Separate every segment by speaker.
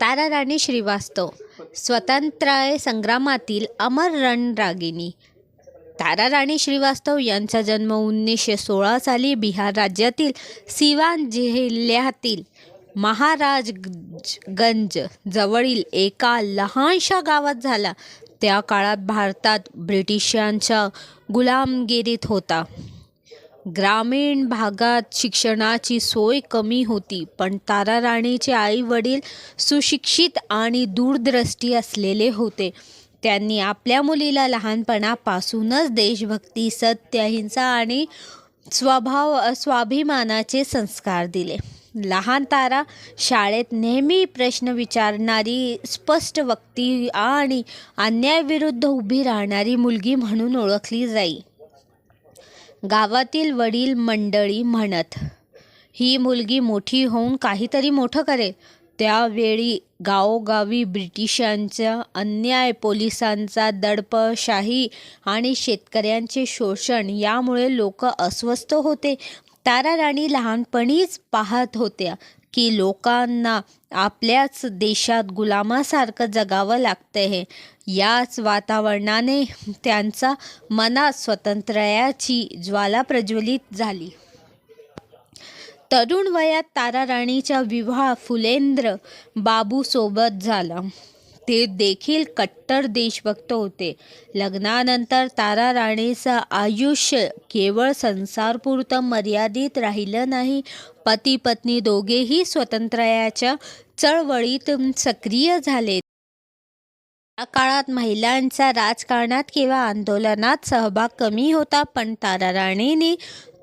Speaker 1: ताराराणी श्रीवास्तव स्वतंत्र संग्रामातील अमर रणरागिणी. ताराराणी श्रीवास्तव यांचा जन्म उन्नीसशे सोळा साली बिहार राज्यातील सिवान जिल्ह्यातील महाराजगंज जवळील एका लहानशा गावात झाला. त्या काळात भारतात ब्रिटिशांच्या गुलामगिरीत होता. ग्रामीण भागात शिक्षणाची सोय कमी होती पण ताराराणीचे आई वडील सुशिक्षित आणि दूरदृष्टी असलेले होते. त्यांनी आपल्या मुलीला लहानपणापासूनच देशभक्ती सत्य अहिंसा आणि स्वभाव स्वाभिमानाचे संस्कार दिले. लहान तारा शाळेत नेहमी प्रश्न विचारणारी स्पष्ट व्यक्ती आणि अन्यायाविरुद्ध उभी राहणारी मुलगी म्हणून ओळखली जाई. गावातील वडील मंडळी म्हणत ही मुलगी मोठी होऊन काहीतरी मोठं करेल. त्यावेळी गावोगावी ब्रिटिशांचा अन्याय पोलिसांचा दडपशाही आणि शेतकऱ्यांचे शोषण यामुळे लोक अस्वस्थ होते. ताराराणी लहानपणीच पाहत होत्या. की लोकांना आपल्याच देशात गुलामासारखं जगावं लागतं आहे याच वातावरणाने त्यांचा मनात स्वातंत्र्याची ज्वाला प्रज्वलित झाली. तरुण वयात ताराराणीचा विवाह फुलेंद्र बाबूसोबत झाला. ते देखील कट्टर देशभक्त होते. लग्नानंतर ताराराणीचं आयुष्य केवळ संसारपुरतं मर्यादित राहिलं नाही. पती पत्नी दोघेही स्वतंत्रयाच्या चळवळीत सक्रिय झाले. या काळात महिलांचा राजकारणात किंवा आंदोलनात सहभाग कमी होता पण तारा राणेने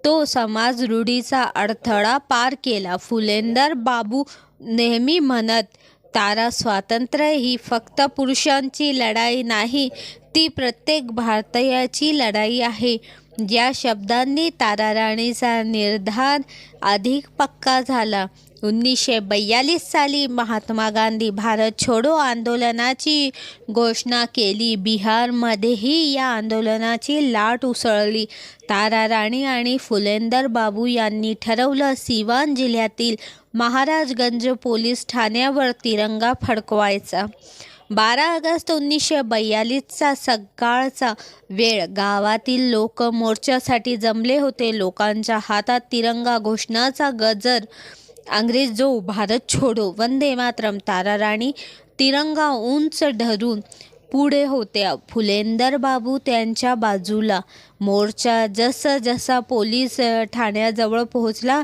Speaker 1: तो समाज रूढीचा अडथळा पार केला. फुलेंदर बाबू नेहमी म्हणत तारा स्वातंत्र्य ही फक्त पुरुषांची लढाई नाही ती प्रत्येक भारतीयाची लढाई आहे. या शब्दांनी ताराराणीचा निर्धार अधिक पक्का झाला एकोणीसशे बयालीस साली महात्मा गांधी भारत छोडो आंदोलनाची घोषणा केली. बिहारमध्येही या आंदोलनाची लाट उसळली. तारा राणी आणि फुलेंदर बाबू यांनी ठरवलं सिवान जिल्ह्यातील महाराजगंज पोलीस ठाण्यावर तिरंगा फडकवायचा. बारा ऑगस्ट उन्नीसशे बयालीसचा सकाळचा वेळ. गावातील लोक मोर्चासाठी जमले होते. लोकांच्या हातात तिरंगा घोषणाचा गजर अंग्रेज जो भारत छोडो वंदे मातरम ताराराणी तिरंगा उंच धरून पुढे होत्या. फुलेंदर बाबू त्यांच्या बाजूला मोर्चा जसं जसा पोलीस ठाण्याजवळ पोहोचला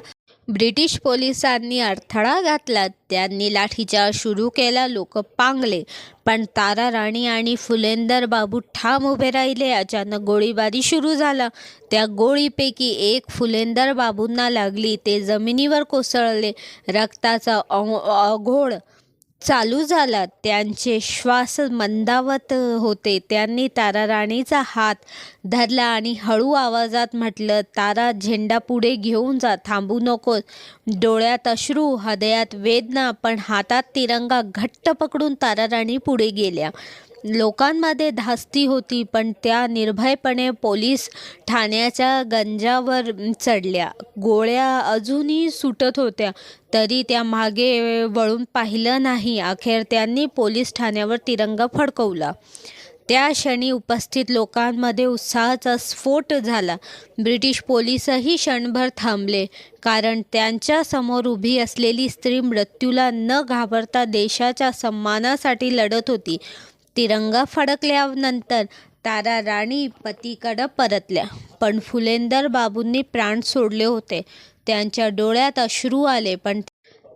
Speaker 1: ब्रिटिश पोलिसांनी अडथळा घातला. त्यांनी लाठीचार सुरू केला. लोक पांगले. पण तारा राणी आणि फुलेंदर बाबू ठाम उभे राहिले. अचानक गोळीबारी सुरू झाला. त्या गोळीपैकी एक फुलेंदर बाबूंना लागली. ते जमिनीवर कोसळले. रक्ताचा अघोळ चालू झाला. त्यांचे श्वास मंदावत होते. त्यांनी ताराराणीचा हात धरला आणि हळू आवाजात म्हटलं तारा झेंडा पुढे घेऊन जा. थांबू नकोस. डोळ्यात अश्रू हृदयात वेदना पण हातात तिरंगा घट्ट पकडून ताराराणी पुढे गेल्या. लोकांमध्ये धास्ती होती पण त्या निर्भयपणे पोलीस ठाण्याच्या गंजावर चढल्या. गोळ्या अजूनही सुटत होत्या तरी त्या मागे वळून पाहिलं नाही. अखेर त्यांनी पोलीस ठाण्यावर तिरंगा फडकवला. त्या क्षणी उपस्थित लोकांमध्ये उत्साहाचा स्फोट झाला. ब्रिटिश पोलीसही क्षणभर थांबले कारण त्यांच्यासमोर उभी असलेली स्त्री मृत्यूला न घाबरता देशाच्या सन्मानासाठी लढत होती. तिरंगा फडकल्यानंतर तारा राणी पतीकडं परतल्या. पण फुलेंदर बाबूंनी प्राण सोडले होते. त्यांच्या डोळ्यात अश्रू आले पण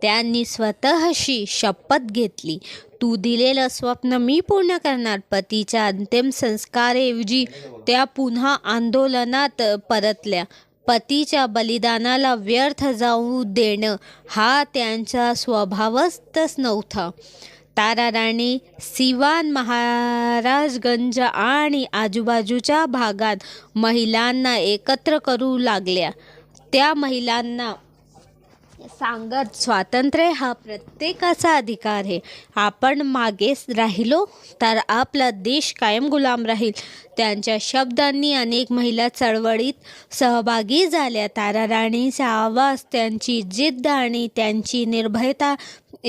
Speaker 1: त्यांनी स्वतःशी शपथ घेतली. तू दिलेलं स्वप्न मी पूर्ण करणार. पतीच्या अंतिम संस्काराऐवजी त्या पुन्हा आंदोलनात परतल्या. पतीच्या बलिदानाला व्यर्थ जाऊ देणं हा त्यांचा स्वभावच नव्हता. ताराराणी सिवान महाराजगंज आणि आजूबाजूच्या भागात महिलांना एकत्र करू लागल्या. त्या महिलांना सांगत स्वातंत्र्य हा प्रत्येकाचा अधिकार आहे. आपण मागेच राहिलो तर आपला देश कायम गुलाम राहील. त्यांच्या शब्दांनी अनेक महिला चळवळीत सहभागी झाल्या. तारा राणीचा आवाज त्यांची जिद्द आणि त्यांची निर्भयता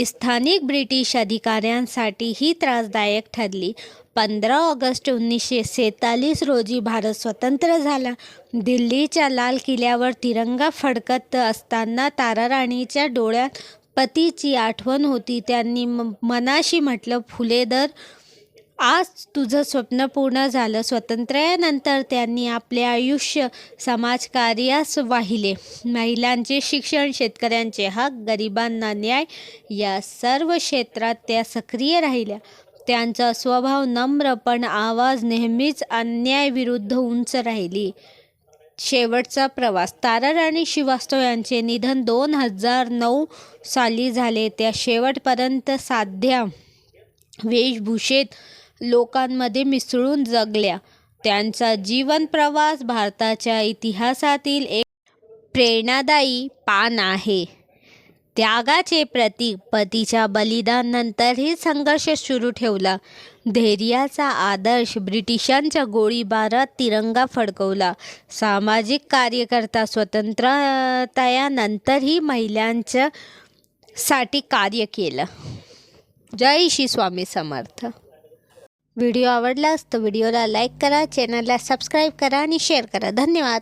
Speaker 1: स्थानिक ब्रिटिश अधिकाऱ्यांसाठीही त्रासदायक ठरली. पंधरा ऑगस्ट उन्नीसशे सेहेचाळीस रोजी भारत स्वतंत्र झाला. दिल्लीच्या लाल किल्ल्यावर तिरंगा फडकत असताना तारा राणीच्या डोळ्यात पतीची आठवण होती. त्यांनी म- मनाशी म्हटलं फुले दर आज तुझं स्वप्न पूर्ण झालं. स्वातंत्र्यानंतर त्यांनी आपले आयुष्य समाजकार्यास वाहिले. महिलांचे शिक्षण शेतकऱ्यांचे हक गरिबांना न्याय या सर्व क्षेत्रात त्या सक्रिय राहिल्या. त्यांचा स्वभाव नम्र पण आवाज नेहमीच अन्यायविरुद्ध उंच राहिली. शेवटचा प्रवास. ताराराणी श्रीवास्तव यांचे निधन दोन हजार नऊ साली झाले. त्या शेवटपर्यंत साध्या वेशभूषेत लोकांमध्ये मिसळून जगल्या. त्यांचा जीवन प्रवास भारताच्या इतिहासातील एक प्रेरणादायी पान आहे. त्यागाचे प्रतीक पतीच्या बलिदानानंतरही संघर्ष सुरू ठेवला. धैर्याचा आदर्श ब्रिटिशांच्या गोळीबारात तिरंगा फडकवला. सामाजिक कार्यकर्ता स्वतंत्रतायानंतरही महिलांच्या साठी कार्य केलं. जय श्री स्वामी समर्थ. व्हिडिओ आवडला असतो व्हिडिओला लाईक करा चॅनलला सबस्क्राईब करा आणि शेअर करा. धन्यवाद.